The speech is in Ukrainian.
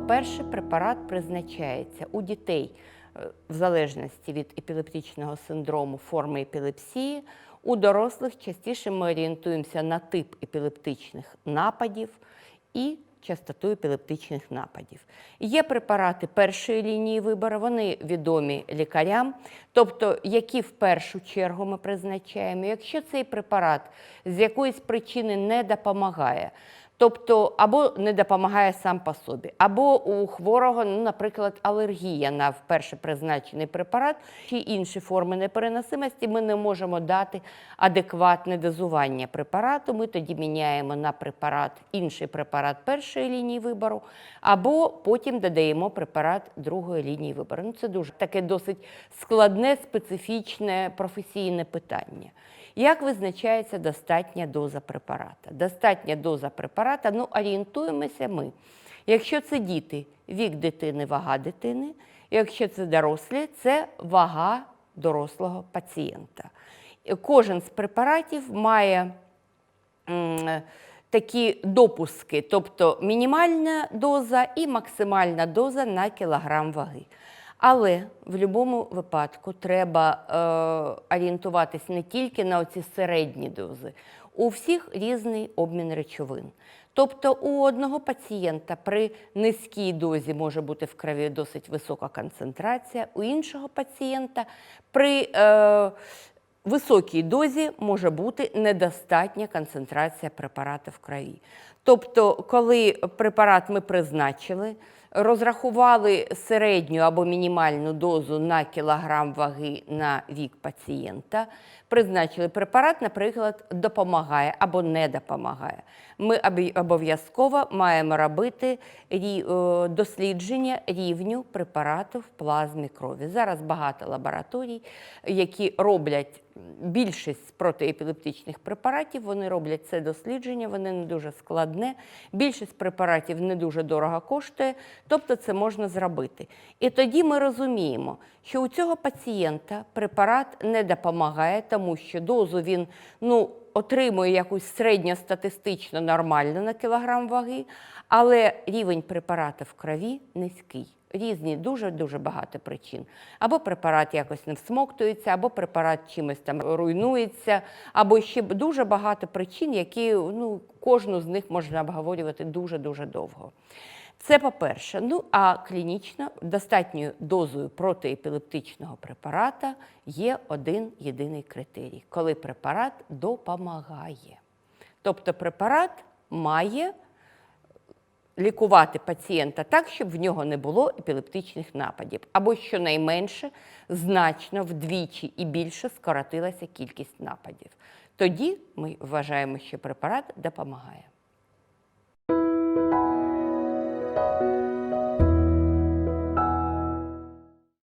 по-перше, препарат призначається у дітей е, в залежності від епілептичного синдрому форми епілепсії. У дорослих частіше ми орієнтуємося на тип епілептичних нападів і частоту епілептичних нападів. Є препарати першої лінії вибору, вони відомі лікарям, тобто які в першу чергу ми призначаємо. Якщо цей препарат з якоїсь причини не допомагає, Тобто або не допомагає сам по собі, або у хворого, ну, наприклад, алергія на вперше призначений препарат чи інші форми непереносимості, ми не можемо дати адекватне дозування препарату. Ми тоді міняємо на препарат інший препарат першої лінії вибору, або потім додаємо препарат другої лінії вибору. Ну, це дуже таке досить складне, специфічне професійне питання. Як визначається достатня доза препарата? Достатня доза препарата, ну орієнтуємося ми. Якщо це діти, вік дитини, вага дитини, якщо це дорослі, це вага дорослого пацієнта. Кожен з препаратів має такі допуски, тобто мінімальна доза і максимальна доза на кілограм ваги. Але в будь-якому випадку треба е, орієнтуватись не тільки на оці середні дози, у всіх різний обмін речовин. Тобто у одного пацієнта при низькій дозі може бути в крові досить висока концентрація, у іншого пацієнта при е, високій дозі може бути недостатня концентрація препарату в крові. Тобто, коли препарат ми призначили, розрахували середню або мінімальну дозу на кілограм ваги на вік пацієнта, призначили препарат, наприклад, допомагає або не допомагає. Ми обов'язково маємо робити е, дослідження рівню препарату в плазмі крові. Зараз багато лабораторій, які роблять більшість протиепілептичних препаратів, вони роблять це дослідження, вони не дуже складне. Більшість препаратів не дуже дорого коштує, тобто це можна зробити. І тоді ми розуміємо, що у цього пацієнта препарат не допомагає, тому що дозу він ну, отримує якусь середньостатистично нормальну на кілограм ваги, але рівень препарату в крові низький. Різні, дуже-дуже багато причин. Або препарат якось не всмоктується, або препарат чимось там руйнується, або ще дуже багато причин, які ну, кожну з них можна обговорювати дуже-дуже довго. Це по-перше. Ну а клінічно достатньою дозою протиепілептичного препарата є один єдиний критерій, коли препарат допомагає. Тобто препарат має лікувати пацієнта так, щоб в нього не було епілептичних нападів, або щонайменше значно вдвічі і більше скоротилася кількість нападів. Тоді ми вважаємо, що препарат допомагає.